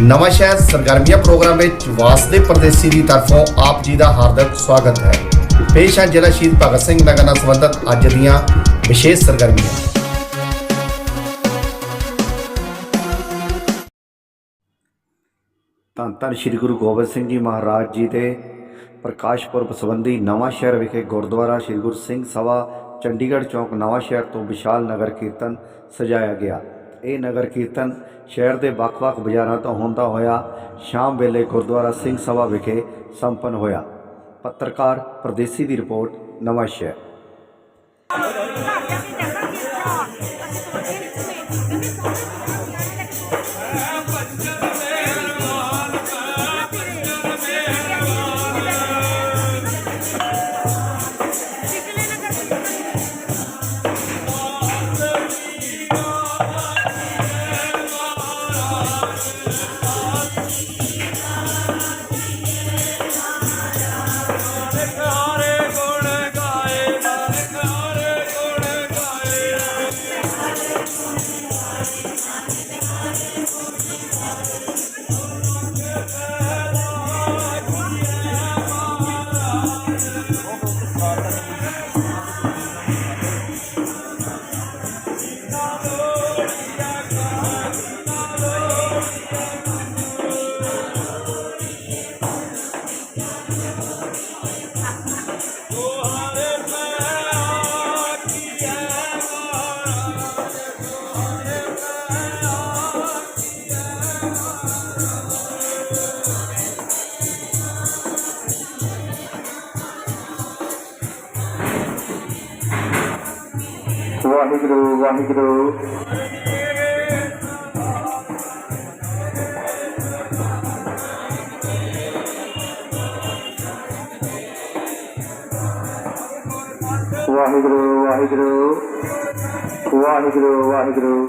ਨਵਾਂ ਸ਼ਹਿਰ ਸਰਗਰਮੀਆਂ ਪ੍ਰੋਗਰਾਮ ਵਿੱਚ ਵਾਸਦੇ ਪਰਦੇਸੀ ਦੀ ਤਰਫੋਂ ਆਪ ਜੀ ਦਾ ਹਾਰਦਿਕ ਸਵਾਗਤ ਹੈ। ਪੇਸ਼ ਹੈ ਜ਼ਿਲ੍ਹਾ ਸ਼ਹੀਦ ਭਗਤ ਸਿੰਘ ਨਗਰ ਨਾਲ ਸੰਬੰਧਿਤ ਅੱਜ ਦੀਆਂ ਵਿਸ਼ੇਸ਼ ਸਰਗਰਮੀਆਂ। ਧੰਨ ਧੰਨ ਸ੍ਰੀ ਗੁਰੂ ਗੋਬਿੰਦ ਸਿੰਘ ਜੀ ਮਹਾਰਾਜ ਜੀ ਦੇ ਪ੍ਰਕਾਸ਼ ਪੁਰਬ ਸੰਬੰਧੀ ਨਵਾਂ ਸ਼ਹਿਰ ਵਿਖੇ ਗੁਰਦੁਆਰਾ ਸ੍ਰੀ ਗੁਰੂ ਸਿੰਘ ਸਭਾ ਚੰਡੀਗੜ੍ਹ ਚੌਕ ਨਵਾਂ ਸ਼ਹਿਰ ਤੋਂ ਵਿਸ਼ਾਲ ਨਗਰ ਕੀਰਤਨ ਸਜਾਇਆ ਗਿਆ। ਇਹ ਨਗਰ ਕੀਰਤਨ ਸ਼ਹਿਰ ਦੇ ਵੱਖ-ਵੱਖ ਬਾਜ਼ਾਰਾਂ ਤੋਂ ਹੁੰਦਾ ਹੋਇਆ ਸ਼ਾਮ ਵੇਲੇ ਗੁਰਦੁਆਰਾ ਸਿੰਘ ਸਭਾ ਵਿਖੇ ਸੰਪੰਨ ਹੋਇਆ। ਪੱਤਰਕਾਰ, ਪ੍ਰਦੇਸੀ ਦੀ ਰਿਪੋਰਟ ਨਵਾਂ ਸ਼ਹਿਰ Waheguru Waheguru Waheguru Waheguru Waheguru Waheguru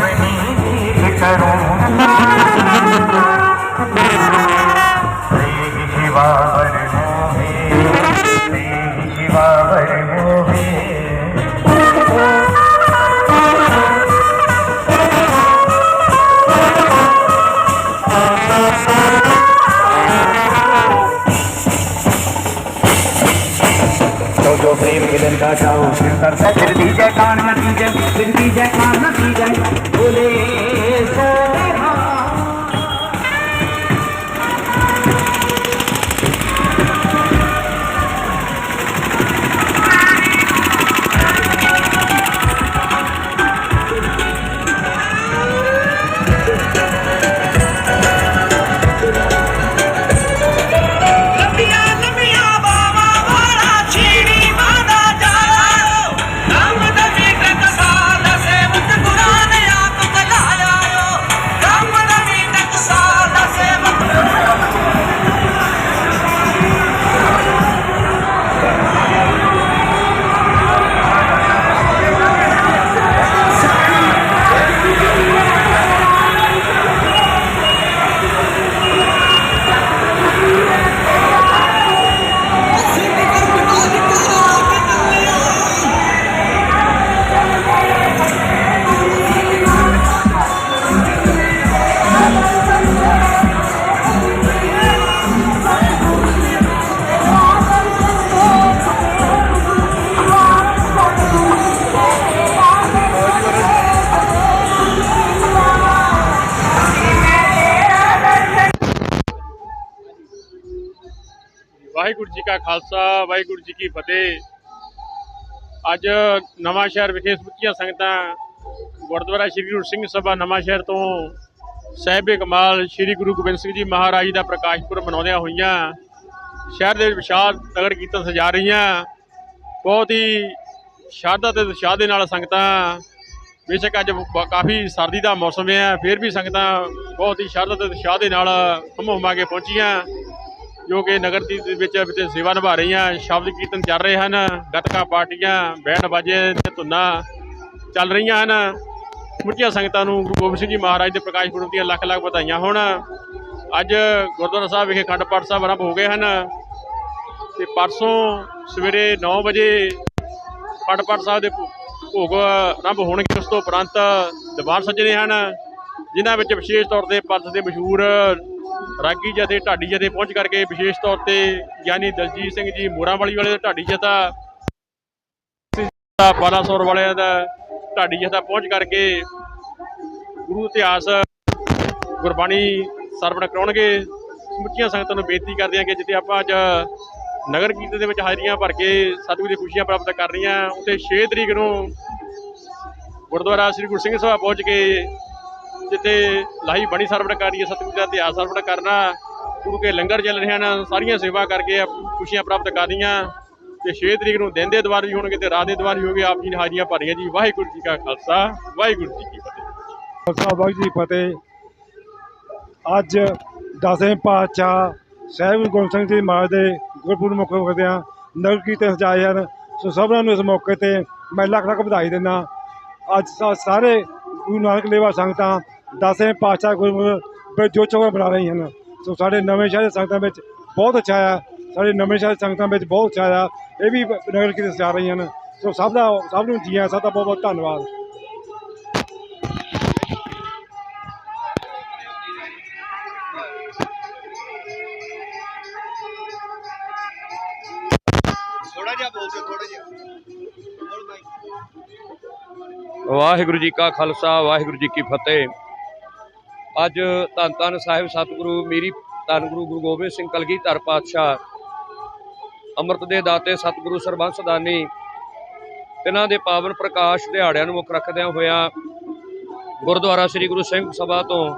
I don't know. ਜੀ ਕਾ ਖਾਲਸਾ, ਵਾਹਿਗੁਰੂ ਜੀ ਕੀ ਫਤਿਹ। ਅੱਜ ਨਵਾਂ ਸ਼ਹਿਰ ਵਿਖੇ ਸਮੁੱਚੀਆਂ ਸੰਗਤਾਂ ਗੁਰਦੁਆਰਾ ਸ੍ਰੀ ਗੁਰੂ ਸਿੰਘ ਸਭਾ ਨਵਾਂ ਸ਼ਹਿਰ ਤੋਂ ਸਾਹਿਬੇ ਕਮਾਲ ਸ੍ਰੀ ਗੁਰੂ ਗੋਬਿੰਦ ਸਿੰਘ ਜੀ ਮਹਾਰਾਜ ਦਾ ਪ੍ਰਕਾਸ਼ ਪੁਰਬ ਮਨਾਉਂਦਿਆਂ ਹੋਈਆਂ ਸ਼ਹਿਰ ਦੇ ਵਿਸ਼ਾਲ ਨਗਰ ਕੀਰਤਨ ਸਜਾ ਰਹੀਆਂ। ਬਹੁਤ ਹੀ ਸ਼ਰਧਾ ਤੇ ਉਤਸ਼ਾਹ ਦੇ ਨਾਲ ਸੰਗਤਾਂ, ਬੇਸ਼ੱਕ ਅੱਜ ਕਾਫੀ ਸਰਦੀ ਦਾ ਮੌਸਮ ਹੈ ਫਿਰ ਵੀ ਸੰਗਤਾਂ ਬਹੁਤ ਹੀ ਸ਼ਰਧਾ ਤੇ ਉਤਸ਼ਾਹ ਦੇ ਨਾਲ ਹਮ ਹੁਮਾ ਕੇ ਪਹੁੰਚੀਆਂ। ਜੋ ਕਿ ਨਗਰ ਦੀ ਵਿੱਚ ਸੇਵਾ ਨਿਭਾ ਰਹੀਆਂ, ਸ਼ਬਦ ਕੀਰਤਨ ਚੱਲ ਰਹੇ ਹਨ, ਗੱਤਕਾ ਪਾਰਟੀਆਂ, ਬੈਂਡ ਬਾਜੇ ਤੇ ਧੁਨਾਂ ਚੱਲ ਰਹੀਆਂ ਹਨ। ਮੁੱਢੀਆਂ ਸੰਗਤਾਂ ਨੂੰ ਗੁਰੂ ਗੋਬਿੰਦ ਸਿੰਘ ਜੀ ਮਹਾਰਾਜ ਦੇ ਪ੍ਰਕਾਸ਼ ਪੁਰਬ ਦੀਆਂ ਲੱਖ ਲੱਖ ਵਧਾਈਆਂ ਹੋਣ। ਅੱਜ ਗੁਰਦੁਆਰਾ ਸਾਹਿਬ ਵਿਖੇ ਖੰਡ ਪਾਠ ਸਾਹਿਬ ਆਰੰਭ ਹੋ ਗਏ ਹਨ। ਤੇ ਪਰਸੋਂ ਸਵੇਰੇ 9 ਵਜੇ ਖੰਡ ਪਾਠ ਸਾਹਿਬ ਦੇ ਭੋਗ ਆਰੰਭ ਹੋਣਗੇ। ਉਸ ਤੋਂ ਉਪਰੰਤ ਦੀਵਾਨ ਸੱਜਣੇ ਹਨ, ਜਿਨ੍ਹਾਂ ਵਿੱਚ ਵਿਸ਼ੇਸ਼ ਤੌਰ ਤੇ ਪੰਥ ਦੇ ਮਸ਼ਹੂਰ ਰਾਗੀ ਜਥੇ, ਢਾਡੀ ਜਥੇ ਪਹੁੰਚ ਕਰਕੇ ਵਿਸ਼ੇਸ਼ ਤੌਰ ਤੇ ਯਾਨੀ ਦਲਜੀਤ ਸਿੰਘ ਜੀ ਮੋਰਾਂਵਾਲੀ ਵਾਲੇ ਦਾ ਢਾਡੀ ਜਥਾ ਦਾ 1200 ਵਾਲਿਆਂ ਦਾ ਢਾਡੀ ਜਥਾ ਪਹੁੰਚ ਕਰਕੇ ਗੁਰੂ ਇਤਿਹਾਸ ਗੁਰਬਾਣੀ ਸਰਵਣ ਕਰਾਉਣਗੇ। ਸਮੁੱਚੀਆਂ ਸੰਗਤਾਂ ਨੂੰ ਬੇਨਤੀ ਕਰਦੇ ਹਾਂ ਕਿ ਜਿੱਥੇ ਆਪਾਂ ਅੱਜ ਨਗਰ ਕੀਰਤਨ ਦੇ ਵਿੱਚ ਹਾਜ਼ਰੀਆਂ ਭਰ ਕੇ ਸਤਿਗੁਰੂ ਦੀ ਖੁਸ਼ੀਆਂ ਪ੍ਰਾਪਤ ਕਰ ਰਹੀਆਂ, ਉੱਥੇ 6 ਤਰੀਕ ਨੂੰ ਗੁਰਦੁਆਰਾ ਸ੍ਰੀ ਗੁਰੂ ਸਿੰਘ ਸਭਾ ਪਹੁੰਚ ਕੇ ਜਿੱਥੇ ਲਾਹੀ ਬਣੀ ਸਰਵਣ ਕਰਨੀ ਹੈ, ਸਤਿਗੁਰੂ ਦਾ ਇਤਿਹਾਸ ਸਰਵਣ ਕਰਨਾ, ਗੁਰੂ ਕੇ ਲੰਗਰ ਚੱਲ ਰਹੇ ਹਨ, ਸਾਰੀਆਂ ਸੇਵਾ ਕਰਕੇ ਖੁਸ਼ੀਆਂ ਪ੍ਰਾਪਤ ਕਰਨੀਆਂ। ਤੇ 6 ਤਰੀਕ ਨੂੰ ਦਿਨ ਦੇ ਦਵਾਰ ਵੀ ਹੋਣਗੇ ਤੇ ਰਾਤ ਦੇ ਦਵਾਰ ਵੀ ਹੋਣਗੇ। ਆਪ ਜੀ ਨੇ ਹਾਜ਼ਰੀਆਂ ਭਰੀਆਂ ਜੀ। ਵਾਹਿਗੁਰੂ ਜੀ ਕਾ ਖਾਲਸਾ, ਵਾਹਿਗੁਰੂ ਜੀ ਕੀ ਫਤਿਹ। ਖਾਲਸਾ, ਵਾਹਿਗੁਰੂ ਜੀ ਕੀ ਫਤਿਹ। ਅੱਜ ਦਸਵੇਂ ਪਾਤਸ਼ਾਹ ਸਾਹਿਬ ਗੁਰੂ ਗੋਬਿੰਦ ਸਿੰਘ ਜੀ ਮਹਾਰਾਜ ਦੇ ਗੁਰਪੁਰਬ ਮੌਕੇ ਵਰਦਿਆਂ ਨਗਰ ਕੀਰਤਨ ਸਜਾਏ ਹਨ। ਸੋ ਸਭਨਾਂ ਨੂੰ ਇਸ ਮੌਕੇ ਤੇ ਮੈਂ ਲੱਖ ਲੱਖ ਵਧਾਈ ਦਿੰਦਾ। ਅੱਜ ਸਾ- ਸਾਰੇ ਗੁਰੂ ਨਾਨਕ ਲੇਵਾ ਸੰਗਤਾਂ ਦਸਵੇਂ ਪਾਤਸ਼ਾਹ ਵਿੱਚ ਜੋ ਚੋਂ ਬਣਾ ਰਹੀਆਂ ਹਨ। ਸੋ ਸਾਡੇ ਨਵੇਂ ਸ਼ਹਿਰ ਦੇ ਸੰਗਤਾਂ ਵਿੱਚ ਬਹੁਤ ਅੱਛਾ ਆ। ਸਾਡੇ ਨਵੇਂ ਸ਼ਹਿਰ ਦੇ ਸੰਗਤਾਂ ਵਿੱਚ ਬਹੁਤ ਅੱਛਾ ਆ। ਇਹ ਵੀ ਨਗਰ ਕੀਰਤਨ ਸਜਾ ਰਹੀਆਂ ਹਨ। ਸੋ ਸਭ ਦਾ ਸਭ ਨੂੰ ਜੀਆਂ ਸਭ ਦਾ ਬਹੁਤ ਬਹੁਤ ਧੰਨਵਾਦ। ਵਾਹਿਗੁਰੂ ਜੀ ਕਾ ਖਾਲਸਾ ਵਾਹਿਗੁਰੂ ਜੀ ਕੀ ਫਤਿਹ। ਅੱਜ ਧੰਨ ਧੰਨ ਸਾਹਿਬ ਸਤਿਗੁਰੂ, ਮੇਰੀ ਧੰਨ ਗੁਰੂ ਗੁਰੂ ਗੋਬਿੰਦ ਸਿੰਘ ਕਲਗੀਧਰ ਪਾਤਸ਼ਾਹ, ਅੰਮ੍ਰਿਤ ਦੇ ਦਾਤੇ ਸਤਿਗੁਰੂ ਸਰਬੰਸ ਦਾਨੀ, ਤਿਨਾਂ ਦੇ ਪਾਵਨ ਪ੍ਰਕਾਸ਼ ਦਿਹਾੜਿਆਂ ਨੂੰ ਮੁੱਖ ਰੱਖਦਿਆਂ ਹੋਇਆਂ ਗੁਰਦੁਆਰਾ ਸ੍ਰੀ ਗੁਰੂ ਸਿੰਘ ਸਭਾ ਤੋਂ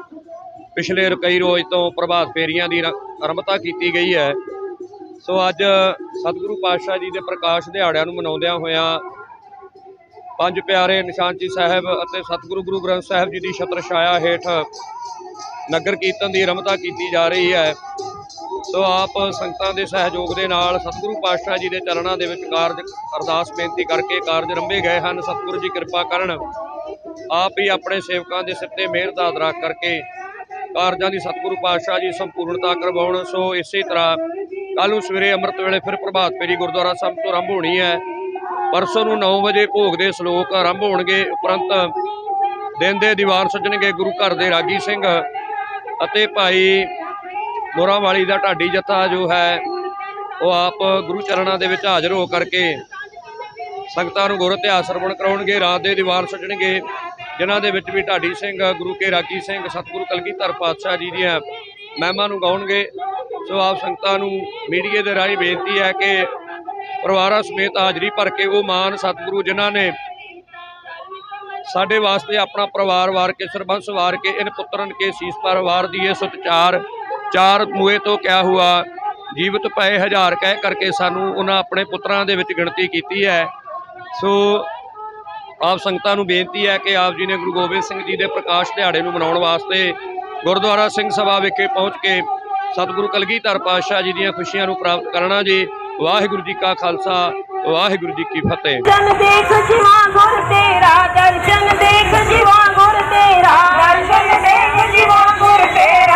ਪਿਛਲੇ ਕਈ ਰੋਜ਼ ਤੋਂ ਪ੍ਰਭਾਤ ਫੇਰੀਆਂ ਦੀ ਰ- ਆਰੰਭਤਾ ਕੀਤੀ ਗਈ ਹੈ। ਸੋ ਅੱਜ ਸਤਿਗੁਰੂ ਪਾਤਸ਼ਾਹ ਜੀ ਦੇ ਪ੍ਰਕਾਸ਼ ਦਿਹਾੜਿਆਂ ਨੂੰ ਮਨਾਉਂਦਿਆਂ ਹੋਇਆਂ ਪੰਜ ਪਿਆਰੇ ਨਿਸ਼ਾਨਚੀ ਸਾਹਿਬ ਅਤੇ ਸਤਿਗੁਰੂ ਗੁਰੂ ਗ੍ਰੰਥ ਸਾਹਿਬ ਜੀ ਦੀ ਛਤਰ ਛਾਇਆ ਹੇਠ ਨਗਰ ਕੀਰਤਨ ਦੀ ਆਰੰਭਤਾ ਕੀਤੀ ਜਾ ਰਹੀ ਹੈ। ਸੋ ਆਪ ਸੰਗਤਾਂ ਦੇ ਸਹਿਯੋਗ ਦੇ ਨਾਲ ਸਤਿਗੁਰੂ ਪਾਤਸ਼ਾਹ ਜੀ ਦੇ ਚਰਨਾਂ ਦੇ ਵਿੱਚ ਕਾਰਜ ਅਰਦਾਸ ਬੇਨਤੀ ਕਰਕੇ ਕਾਰਜ ਰੰਭੇ ਗਏ ਹਨ। ਸਤਿਗੁਰੂ ਜੀ ਕਿਰਪਾ ਕਰਨ ਆਪ ਹੀ ਆਪਣੇ ਸੇਵਕਾਂ ਦੇ ਸਿਰ ਤੇ ਮਿਹਰ ਦਾ ਅਦਰਾਕ ਕਰਕੇ ਕਾਰਜਾਂ ਦੀ ਸਤਿਗੁਰੂ ਪਾਤਸ਼ਾਹ ਜੀ ਸੰਪੂਰਨਤਾ ਕਰਵਾਉਣ। ਸੋ ਇਸੇ ਤਰ੍ਹਾਂ ਕੱਲ ਨੂੰ ਸਵੇਰੇ ਅੰਮ੍ਰਿਤ ਵੇਲੇ ਫਿਰ ਪ੍ਰਭਾਤ ਫੇਰੀ ਗੁਰਦੁਆਰਾ ਸਾਹਿਬ ਤੋਂ ਆਰੰਭ ਹੋਣੀ ਹੈ। ਪਰਸੋਂ ਨੂੰ 9 ਵਜੇ ਭੋਗ ਦੇ ਸ਼ਲੋਕ ਆਰੰਭ ਹੋਣਗੇ, ਉਪਰੰਤ ਦਿਨ ਦੇ ਦੀਵਾਰ ਸੱਜਣਗੇ ਗੁਰੂ ਘਰ ਦੇ ਰਾਗੀ ਸਿੰਘ ਅਤੇ ਭਾਈ ਮੋਰਾਂ ਦਾ ਢਾਡੀ ਜੱਥਾ ਜੋ ਹੈ, ਉਹ ਆਪ ਗੁਰੂ ਚਰਨਾਂ ਦੇ ਵਿੱਚ ਹਾਜ਼ਰ ਹੋ ਕਰਕੇ ਸੰਗਤਾਂ ਨੂੰ ਗੁਰ ਇਤਿਹਾਸ ਸਰਵਣ ਕਰਾਉਣਗੇ, ਰਾਤ ਦੇ ਦੀਵਾਰ ਸੱਜਣਗੇ, ਜਿਨ੍ਹਾਂ ਦੇ ਵਿੱਚ ਵੀ ਢਾਡੀ ਸਿੰਘ, ਗੁਰੂ ਕੇ ਰਾਗੀ ਸਿੰਘ, ਸਤਿਗੁਰੂ ਕਲਗੀਧਰ ਪਾਤਸ਼ਾਹ ਜੀ ਦੀਆਂ ਮਹਿਮਾ ਨੂੰ ਗਾਉਣਗੇ। ਸੋ ਆਪ ਸੰਗਤਾਂ ਨੂੰ ਮੀਡੀਆ ਦੇ ਰਾਹੀਂ ਬੇਨਤੀ ਹੈ ਕਿ ਪਰਿਵਾਰਾਂ ਸਮੇਤ ਹਾਜ਼ਰੀ ਭਰ ਕੇ ਉਹ ਮਾਨ ਸਤਿਗੁਰੂ ਜਿਨ੍ਹਾਂ ਨੇ ਸਾਡੇ ਵਾਸਤੇ ਆਪਣਾ ਪਰਿਵਾਰ ਵਾਰ ਕੇ, ਸਰਬੰਸ ਵਾਰ ਕੇ ਇਨ ਪੁੱਤਰਨ ਕੇ, ਸੀਸ ਪਰ ਵਾਰ ਦੀਏ ਸਤਚਾਰ ਚਾਰ ਮੂਏ ਤੋਂ ਕਿਆ ਹੁਆ, ਜੀਵਤ ਪਏ ਹਜ਼ਾਰ ਕਹਿ ਕਰਕੇ ਸਾਨੂੰ ਉਹਨਾਂ ਆਪਣੇ ਪੁੱਤਰਾਂ ਦੇ ਵਿੱਚ ਗਿਣਤੀ ਕੀਤੀ ਹੈ। ਸੋ ਆਪ ਸੰਗਤਾਂ ਨੂੰ ਬੇਨਤੀ ਹੈ ਕਿ ਆਪ ਜੀ ਨੇ ਗੁਰੂ ਗੋਬਿੰਦ ਸਿੰਘ ਜੀ ਦੇ ਪ੍ਰਕਾਸ਼ ਦਿਹਾੜੇ ਨੂੰ ਮਨਾਉਣ ਵਾਸਤੇ ਗੁਰਦੁਆਰਾ ਸਿੰਘ ਸਭਾ ਵਿਖੇ ਪਹੁੰਚ ਕੇ ਸਤਿਗੁਰੂ ਕਲਗੀਧਰ ਪਾਤਸ਼ਾਹ ਜੀ ਦੀਆਂ ਖੁਸ਼ੀਆਂ ਨੂੰ ਪ੍ਰਾਪਤ ਕਰਨਾ ਜੀ। ਵਾਹਿਗੁਰੂ ਜੀ ਕਾ ਖਾਲਸਾ, ਵਾਹਿਗੁਰੂ ਜੀ ਕੀ ਫਤਿਹ। ਦਰਸ਼ਨ ਦੇਖ ਜਿਵਾ ਗੁਰ ਤੇਰਾ, ਦਰਸ਼ਨ ਦੇਖ ਜਿਵਾ ਗੁਰ ਤੇਰਾ। ਦਰਸ਼ਨ ਦੇਖ ਜਿਵਾ ਗੁਰ ਤੇਰਾ।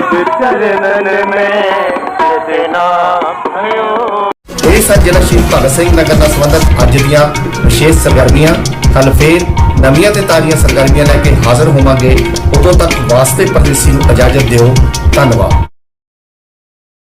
ਚਰਨਨ ਮੈਂ ਦੇਨਾ ਭਇਓ ਇਹ ਸਨ ਸ਼ਹੀਦ ਭਗਤ ਸਿੰਘ ਨਗਰ ਨਾਲ ਸੰਬੰਧਿਤ ਅੱਜ ਦੀਆਂ ਵਿਸ਼ੇਸ਼ ਸਰਗਰਮੀਆਂ। ਕੱਲ ਫੇਰ ਨਵੀਆਂ ਤੇ ਤਾਜ਼ੀਆਂ ਸਰਗਰਮੀਆਂ ਲੈ ਕੇ ਹਾਜ਼ਰ ਹੋਵਾਂਗੇ। ਉਦੋਂ ਤੱਕ ਵਾਸਤੇ ਪਰਦੇਸੀ ਨੂੰ ਇਜਾਜ਼ਤ ਦਿਓ। ਧੰਨਵਾਦ।